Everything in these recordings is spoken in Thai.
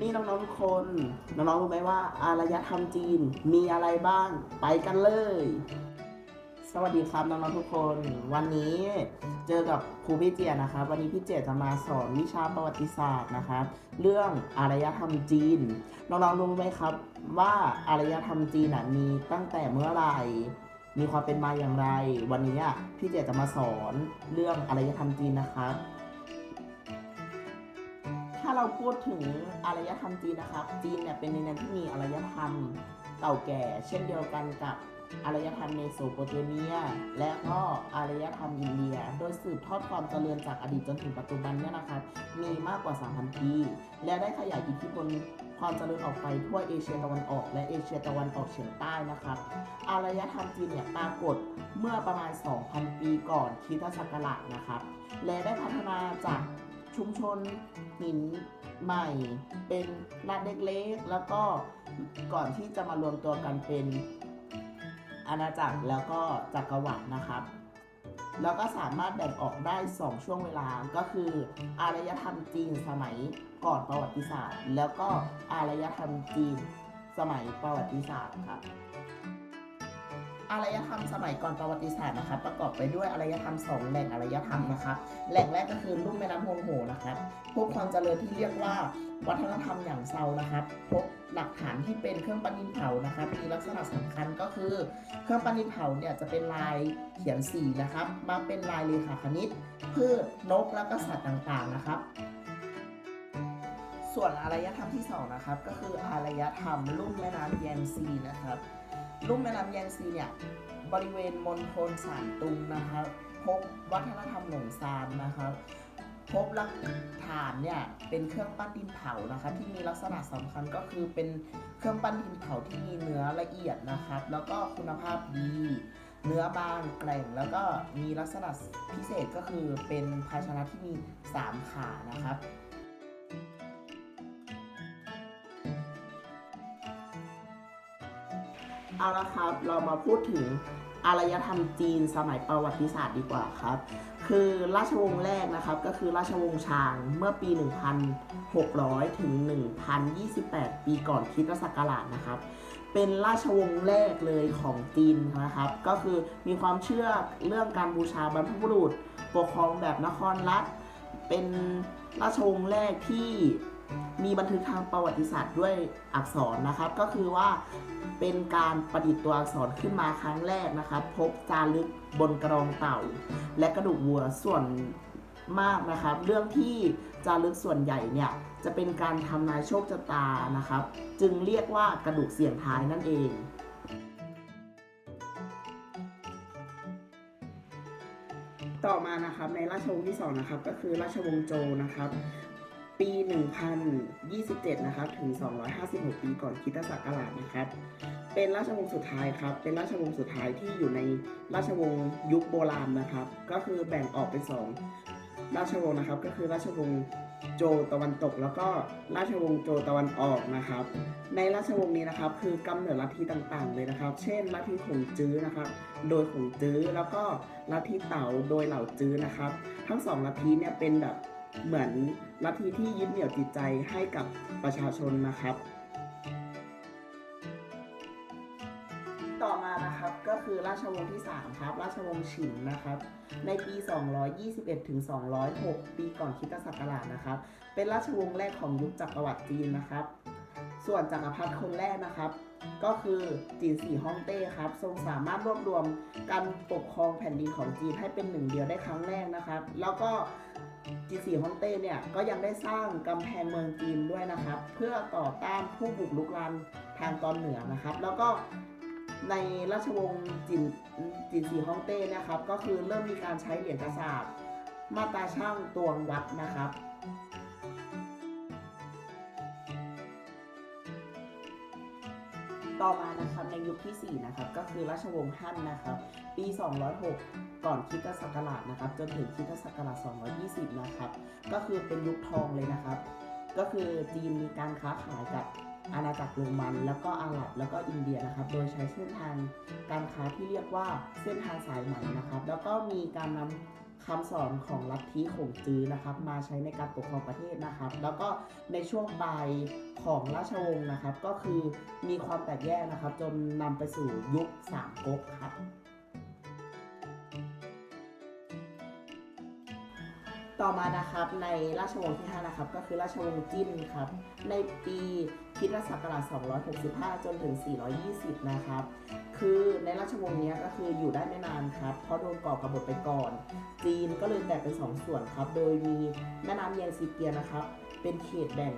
นี่น้องๆทุกคน น้องๆรู้ไหมว่าอารยธรรมจีนมีอะไรบ้าง ไปกันเลย สวัสดีครับน้องๆทุกคน วันนี้เจอกับครูพี่เจียนะครับ วันนี้พี่เจียจะมาสอนวิชาประวัติศาสตร์นะครับ เรื่องอารยธรรมจีน น้องๆรู้ไหมครับ ว่าอารยธรรมจีนน่ะมีตั้งแต่เมื่อไหร่มีความเป็นมาอย่างไร วันนี้อะพี่เจจะมาสอนเรื่องอารยธรรมจีนนะครับ เราพูดถึงอารยธรรมจีนนะครับ จีนเนี่ยเป็นดินแดนที่มีอารยธรรมเก่าแก่ เช่นเดียวกันกับอารยธรรมเมโสโปเตเมีย และก็อารยธรรมอินเดีย โดยสืบทอดความเจริญจากอดีตจนถึงปัจจุบันเนี่ยนะครับ มีมากกว่า 3,000 ปี และได้ขยายอิทธิพลความเจริญออกไปทั่วเอเชียตะวันออก และเอเชียตะวันออกเฉียงใต้นะครับ อารยธรรมจีนเนี่ยปรากฏเมื่อประมาณ 2,000 ปีก่อนคริสตศักราชนะครับ และได้พัฒนาจาก ชุมชนหินใหม่ เป็นรัฐเล็กๆ แล้วก็ก่อนที่จะมารวมตัวกันเป็นอาณาจักรแล้วก็จักรวรรดินะครับแล้วก็สามารถแบ่งออกได้ 2 ช่วงเวลาก็คือ อารยธรรมจีนสมัยก่อนประวัติศาสตร์ แล้วก็อารยธรรมจีนสมัยประวัติศาสตร์ครับ อารยธรรมสมัยก่อนประวัติศาสตร์นะครับ ประกอบไปด้วยอารยธรรมสองแหล่งอารยธรรมนะครับ แหล่งแรกก็คือลุ่มแม่น้ำฮงโหนะครับ พบความเจริญที่เรียกว่าวัฒนธรรมอย่างเซานะครับ พบหลักฐานที่เป็นเครื่องปั้นดินเผานะครับ มีลักษณะสำคัญก็คือ เครื่องปั้นดินเผาเนี่ยจะเป็นลายเขียนสีนะครับ มาเป็นลายเลขาคณิต พืชนกแล้วก็สัตว์ต่างๆนะครับส่วนอารยธรรมที่สองนะครับก็คืออารยธรรมลุ่มแม่น้ำแยงซีนะครับ ลุ่มแม่น้ำแยงซีเนี่ยบริเวณมณฑลสานตุงนะครับพบวัฒนธรรมหลงซานนะครับพบหลักฐานเนี่ยเป็นเครื่องปั้นดินเผานะครับที่มีลักษณะสำคัญก็คือเป็นเครื่องปั้นดินเผาที่มีเนื้อละเอียดนะครับแล้วก็คุณภาพดีเนื้อบางแกร่งแล้วก็มีลักษณะพิเศษก็คือเป็นภาชนะที่มี 3 ขานะครับ เอาละครับ เรามาพูดถึงอารยธรรมจีนสมัยประวัติศาสตร์ดีกว่าครับ คือราชวงศ์แรกนะครับ ก็คือราชวงศ์ชางเมื่อปี 1600 ถึง 1028 ปีก่อนคริสตศักราชนะครับ เป็นราชวงศ์แรกเลยของจีนนะครับ ก็คือมีความเชื่อเรื่องการบูชาบรรพบุรุษ ปกครองแบบนครรัฐ เป็นราชวงศ์แรกที่ มีบันทึกทางประวัติศาสตร์ด้วยอักษรนะครับ ก็คือว่าเป็นการประดิษฐ์ตัวอักษรขึ้นมาครั้งแรกนะครับ พบจารึกบนกระดองเต่า และกระดูกวัวส่วนมากนะครับ เรื่องที่จารึกส่วนใหญ่เนี่ยจะเป็นการทำนายโชคชะตานะครับ จึงเรียกว่ากระดูกเสี่ยงท้ายนั่นเองต่อมานะครับในราชวงศ์ที่2นะครับก็คือราชวงศ์โจนะครับ ปี 1027 นะครับ ถึง 256 ปีก่อนคิตศักราชนะครับ เป็นราชวงศ์สุดท้ายครับ เป็นราชวงศ์สุดท้ายที่อยู่ในราชวงศ์ยุคโบราณนะครับ ก็คือแบ่งออกเป็นสองราชวงศ์นะครับ ก็คือราชวงศ์โจตะวันตก แล้วก็ราชวงศ์โจตะวันออกนะครับ ในราชวงศ์นี้นะครับคือกำเนิดลัทธิต่างๆ เลยนะครับ เช่นลัทธิขงจื้อนะครับ โดยขงจื้อแล้วก็ลัทธิเต๋าโดยเหล่าจื้อนะครับ ทั้งสองลัทธิเนี่ยเป็นแบบ เหมือนลัทธิที่ยึดเหนี่ยวจิตใจให้กับประชาชนนะครับ ต่อมานะครับก็คือราชวงศ์ที่ 3 ครับ ราชวงศ์ฉินนะครับ ในปี 221ถึง206 ปีก่อนคริสตศักราชนะครับ เป็นราชวงศ์แรกของยุคจักรวรรดิจีนนะครับ ส่วนจักรพรรดิคนแรกนะครับก็คือจีนสีฮ่องเต้ครับ ทรงสามารถรวบรวมการปกครองแผ่นดินของจีนให้เป็นหนึ่งเดียวได้ครั้งแรกนะครับ แล้วก็ จีนสีฮ่องเต้เนี่ยก็ยังได้สร้างกำแพงเมืองจีนด้วยนะครับ เพื่อต่อต้านผู้บุกรุกรานทางตอนเหนือนะครับ แล้วก็ในราชวงศ์จินจินสีฮ่องเต้นะครับ ก็คือเริ่มมีการใช้เหรียญกระสาบมาตราช่างตวงวัดนะครับ ต่อมานะครับในยุคที่ 4 นะครับ ก็คือราชวงศ์ฮั่นนะครับ ปี 206 ก่อนคริสตศักราชนะครับ จนถึงคริสตศักราช 220 นะครับ ก็คือเป็นยุคทองเลยนะครับ ก็คือจีนมีการค้าขายกับอาณาจักรโรมัน แล้วก็อาหรับ แล้วก็อินเดียนะครับ โดยใช้เส้นทางการค้าที่เรียกว่าเส้นทางสายไหมนะครับ แล้วก็มีการนำขคำสอนของลัทธิขงจื้อนะครับ มาใช้ในการปกครองประเทศนะครับ แล้วก็ในช่วงปลายของราชวงศ์นะครับ ก็คือมีความแตกแยกนะครับ จนนำไปสู่ยุคสามก๊กครับ ต่อมานะครับในราชวงศ์ที่ 5 นะครับ ก็คือราชวงศ์จิ้นครับ ในปีคิดศักราช265 จนถึง 420 นะครับ คือในราชวงศ์นี้ก็คืออยู่ได้ไม่นานครับ เพราะโดนก่อกบฏไปก่อน จีนก็เลยแบ่งเป็นสองส่วนครับ โดยมีแม่น้ำเยนซีเกียนะครับ เป็นเขตแบ่ง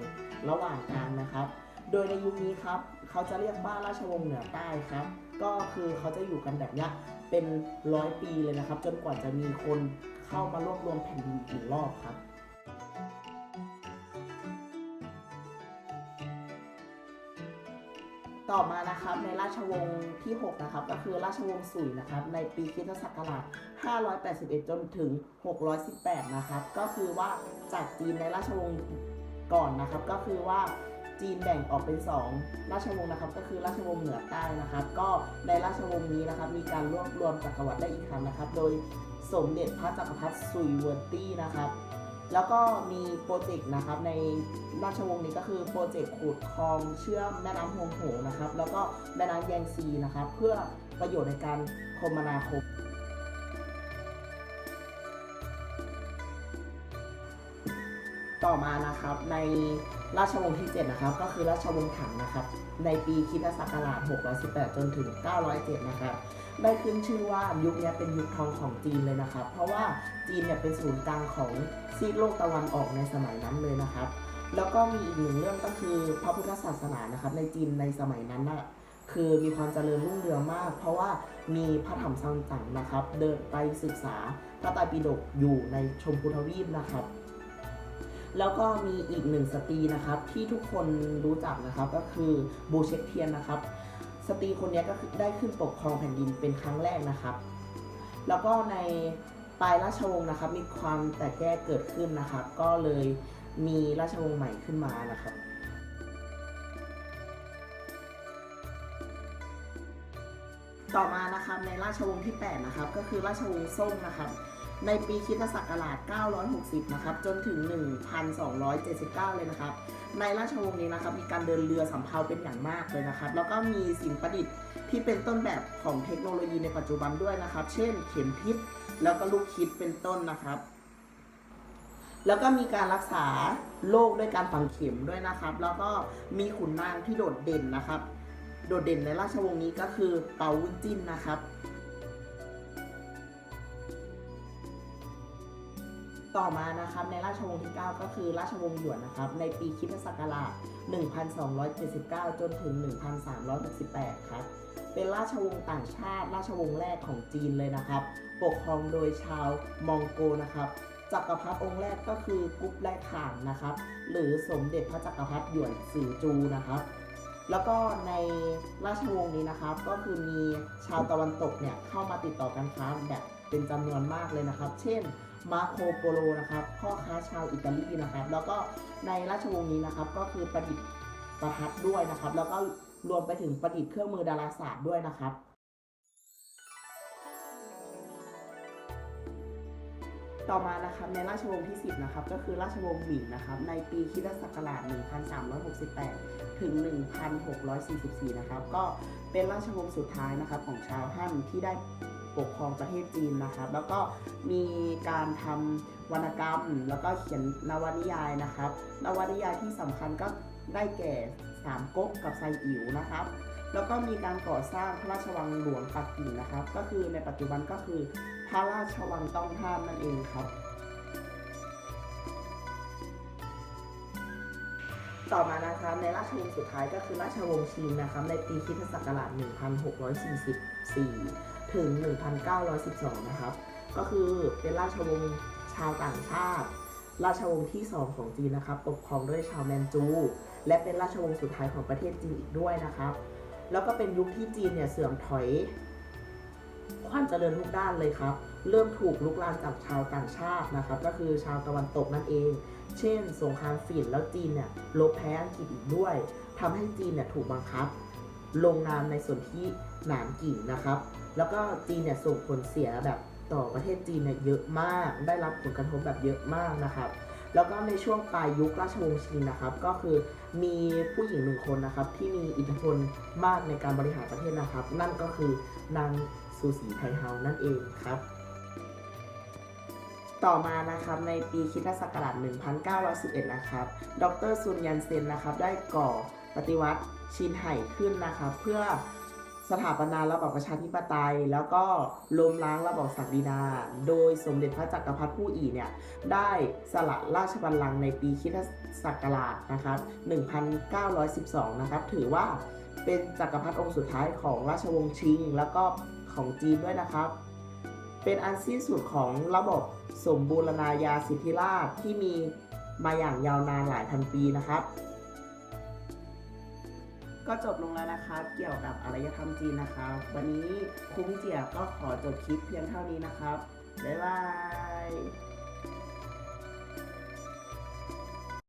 ระหว่างกลางนะครับ โดยในยุคนี้ครับ เขาจะเรียกว่าราชวงศ์เหนือใต้ครับ ก็คือเขาจะอยู่กันแบบเนี้ย เป็นร้อยปีเลยนะครับ จนกว่าจะมีคนเข้ามารวบรวมแผ่นดินอีกรอบครับต่อมานะครับในราชวงศ์ที่ 6 นะครับ ก็คือราชวงศ์สุยนะครับ ในปีคริสตศักราช 581 จนถึง 618 นะครับ ก็คือว่าจากจีนในราชวงศ์ก่อนนะครับ ก็คือว่า จีนแบ่งออกเป็น 2 ราชวงศ์นะครับ ก็คือราชวงศ์เหนือใต้นะครับ ก็ในราชวงศ์นี้นะครับ มีการรวบรวมจักรวรรดิได้อีกครั้งนะครับ โดยสมเด็จพระจักรพรรดิซุยเวิร์ตี้นะครับ แล้วก็มีโปรเจกต์นะครับในราชวงศ์นี้ก็คือโปรเจกต์ขุดคลองเชื่อมแม่น้ำฮวงโหนะครับ แล้วก็แม่น้ำแยงซีนะครับ เพื่อประโยชน์ในการคมนาคม ต่อมานะครับในราชวงศ์ที่ 7 นะครับ ก็คือราชวงศ์ถังนะครับ ในปีคริสตศักราช 618 จนถึง 907 นะครับได้ขึ้นชื่อว่ายุคนี้เป็นยุคทองของจีนเลยนะครับ เพราะว่าจีนเนี่ยเป็นศูนย์กลางของซีกโลกตะวันออกในสมัยนั้นเลยนะครับ แล้วก็มีอีกหนึ่งเรื่องก็คือพระพุทธศาสนานะครับ ในจีนในสมัยนั้นน่ะคือมีความเจริญรุ่งเรืองมาก เพราะว่ามีพระธรรมซังจั๋งนะครับ เดินไปศึกษาพระไตรปิฎกอยู่ในชมพูทวีปนะครับ แล้วก็มีอีกหนึ่งสตรีนะครับที่ทุกคนรู้จักนะครับก็คือบูเช็คเทียนนะครับ สตรีคนนี้ก็ได้ขึ้นปกครองแผ่นดินเป็นครั้งแรกนะครับ แล้วก็ในปลายราชวงศ์นะครับ มีความแตกแยกเกิดขึ้นนะครับ ก็เลยมีราชวงศ์ใหม่ขึ้นมานะครับต่อมานะครับในราชวงศ์ที่ 8 นะครับ ก็คือราชวงศ์ซ่งนะครับ ในปีคริสตศักราช 960 นะครับ จนถึง 1279 เลยนะครับ ในราชวงศ์นี้นะครับ มีการเดินเรือสำเภาเป็นอย่างมากเลยนะครับ แล้วก็มีสิ่งประดิษฐ์ที่เป็นต้นแบบของเทคโนโลยีในปัจจุบันด้วยนะครับ เช่น เข็มทิศ แล้วก็ลูกคิดเป็นต้นนะครับ แล้วก็มีการรักษาโรคด้วยการฝังเข็มด้วยนะครับ แล้วก็มีขุนนางที่โดดเด่นนะครับ โดดเด่นในราชวงศ์นี้ก็คือเปาวุ้นจิ้นนะครับ ต่อมานะครับในราชวงศ์ที่ 9 ก็คือราชวงศ์หยวนนะครับในปีคริสตศักราช 1279 จนถึง 1368 ครับ เป็นราชวงศ์ต่างชาติ ราชวงศ์แรกของจีนเลยนะครับ ปกครองโดยชาวมองโกนะครับจักรพรรดิองค์แรกก็คือกุ๊บแลข่านนะครับ หรือสมเด็จพระจักรพรรดิหยวนสือจูนะครับ แล้วก็ในราชวงศ์นี้นะครับ ก็คือมีชาวตะวันตกเนี่ยเข้ามาติดต่อการค้าแบบเป็นจำนวนมากเลยนะครับ เช่น มาโคโปโลนะครับพ่อค้าชาวอิตาลีนะครับ แล้วก็ในราชวงศ์นี้นะครับก็คือประดิษฐ์ประทัดด้วยนะครับ แล้วก็รวมไปถึงประดิษฐ์เครื่องมือดาราศาสตร์ด้วยนะครับต่อมานะครับในราชวงศ์ที่ 10นะครับก็คือราชวงศ์หมิงนะครับในปีคริสตศักราช 1368 ถึง 1644 นะครับก็เป็นราชวงศ์สุดท้ายนะครับของชาวฮั่นที่ได้ ปกครองประเทศจีนนะครับ แล้วก็มีการทำวรรณกรรม แล้วก็เขียนนวนิยายนะครับ นวนิยายที่สำคัญก็ได้แก่สามก๊กกับไซอิ๋วนะครับ แล้วก็มีการก่อสร้างพระราชวังหลวงปักกิ่งนะครับ ก็คือในปัจจุบันก็คือพระราชวังต้องห้ามนั่นเองครับต่อมานะครับในราชวงศ์สุดท้ายก็คือราชวงศ์ชิงนะครับในปีคริสตศักราช1644 ถึง 1912 นะครับ ก็คือเป็นราชวงศ์ชาวต่างชาติ ราชวงศ์ที่ 2 ของจีนนะครับ ปกครองด้วยชาวแมนจู และเป็นราชวงศ์สุดท้ายของประเทศจีนอีกด้วยนะครับ แล้วก็เป็นยุคที่จีนเนี่ยเสื่อมถอยความเจริญทุกด้านเลยครับ เริ่มถูกลุกลามจากชาวต่างชาตินะครับ ก็คือชาวตะวันตกนั่นเอง เช่น สงครามฝิ่นแล้วจีนเนี่ยลบแพ้อังกฤษอีกด้วยทำให้จีนเนี่ยถูกบังคับ ลงนามในส่วนที่หนานกิ่งนะครับ แล้วก็จีนเนี่ยส่งผลเสียแบบต่อประเทศจีนเนี่ยเยอะมาก ได้รับผลกระทบแบบเยอะมากนะครับ แล้วก็ในช่วงปลายยุคราชวงศ์ชินนะครับ ก็คือมีผู้หญิงหนึ่งคนนะครับ ที่มีอิทธิพลมากในการบริหารประเทศนะครับ นั่นก็คือนางซูสีไทเฮานั่นเองครับต่อมานะครับในปีคริสตศักราช 1911 นะครับ ดรซุนยันเซนนะครับ ได้ก่อปฏิวัติชินไห่ขึ้นนะครับ เพื่อ สถาปนาระบอบประชาธิปไตย แล้วก็ล้มล้างระบอบศักดินา โดยสมเด็จพระจักรพรรดิผู้อีเนี่ยได้สละราชบัลลังก์ในปีคริสตศักราชนะครับ1912 นะครับถือว่าเป็นจักรพรรดิองค์สุดท้ายของราชวงศ์ชิง แล้วก็ของจีนด้วยนะครับ เป็นอันสิ้นสุดของระบบสมบูรณาญาสิทธิราชที่มีมาอย่างยาวนานหลายพันปีนะครับ ก็จบลงแล้วนะคะ เกี่ยวกับอารยธรรมจีนนะคะวันนี้ครูพี่เจียก็ขอจบคลิปเพียงเท่านี้นะครับบ๊ายบาย